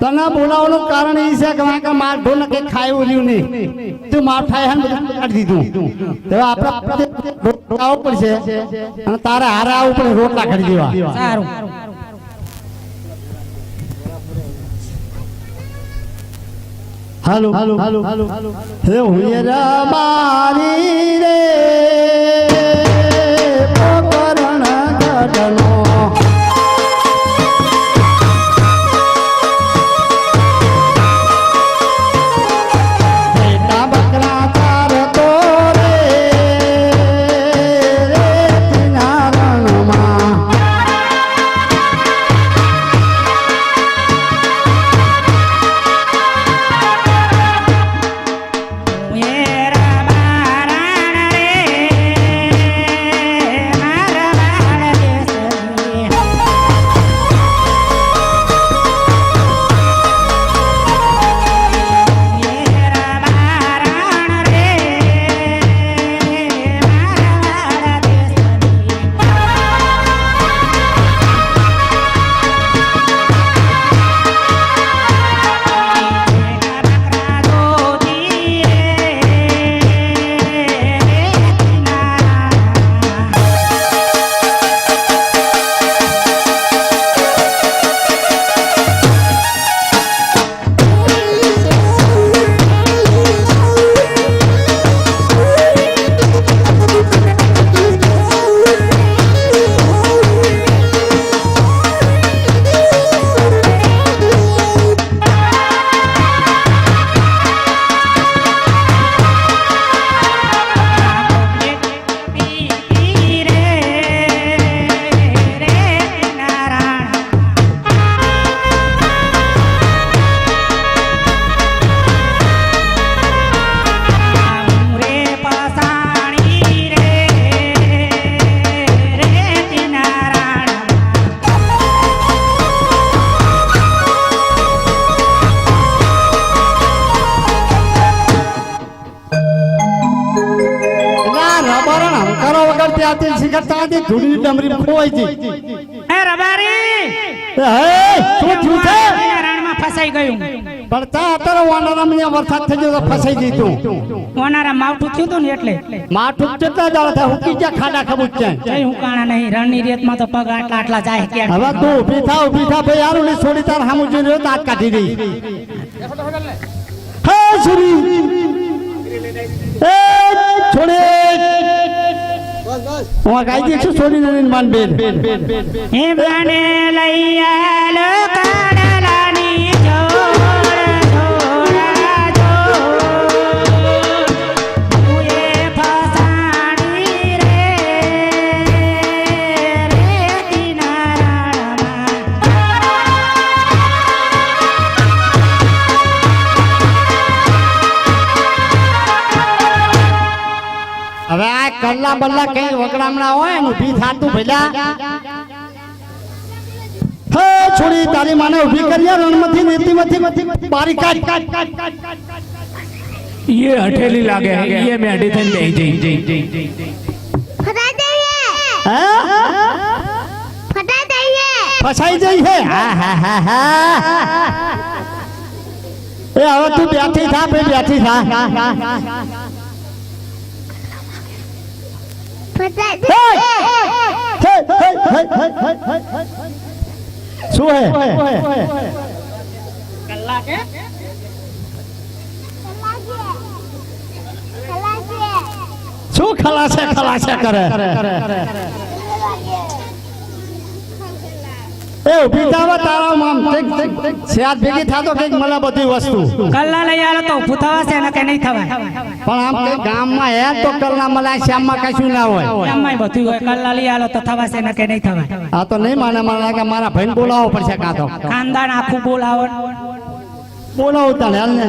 તને બોલાવવાનું કારણ એ છે કે વાંકા માર ઢોલ કે ખાયું રહ્યું નહીં. તું માર ખાય હે ને બધું કાઢી દીધું. હવે આપણે રોટલા આવવું પડશે અને તારે હારા આવવું પડે રોટલા કાઢી દેવા. સારું. હાલો હાલો હાલો. હાલો હે હુયરા મારી રે. હંકારો વગર ત્યાંથી શિખર ત્યાંથી ધૂળની ડમરી ખોવાઈ ગઈ. હે રબારી! એ હે શું થયું છે? રણમાં ફસાઈ ગયું. પણ અત્યારે વાનારામ અહીંયા વરસાદ થઈ ગયો ફસાઈ ગઈ તું. ઓનારા માવઠું થયું તું ને એટલે. માઠું કેટલા દાડા થાય? હુકી ગયા ખાડા ખબૂચ છે કઈ હુકાણા નહીં. રણની રેતમાં તો પગ આટલા આટલા જાય કે હવે તું ઊભી થા ઊભી થા ભાઈ યાર ને છોડી તાર હામું જોઈને રહ્યો તો કાઢી દઈ હે સુરી એ છોડે. હું ગાઈ દઈ છું છોડી ને માન બેન બદલા બદલા કઈ વગડામણા હોય એનું ભી થાતું ભેલા હે છોડી તારી માને ઊભી કરી રણમતી નીતિમતી મતી બારી કાટ કાટ કાટ કાટ કાટ યે હઠેલી લાગે યે મેઢી થઈને બેહી જઈ. જઈ જઈ ફસાઈ જઈએ હા? ફસાઈ જઈએ ફસાઈ જઈએ હા? હા હા હા એ હવે તું બેઠી થા બેઠી થા. શું હે શું ખલાસે ખલાસે કરે એ ઊભી થાવા તારા આમ ઠીક ઠીક ઠીક. સેહાત ભેગી થાતો કંઈક મને બધી વસ્તુ. કલ્લા લઈ આલો તો ઊભું થવાશે ને કે નહીં થવાય. પણ આમ કઈ ગામમાં હે તો કલ્લા મલાય શ્યામમાં કશું ના હોય. એમાંય બધું હોય. કલ્લા લઈ આલો તો થવા ને કે નહીં થવાય. આ તો નહીં માને મને લાગે મારા ભાઈને બોલાવવો પડશે કાં તો. ખાનદાન આખું બોલાવો. બોલાવો તને હાલ ને.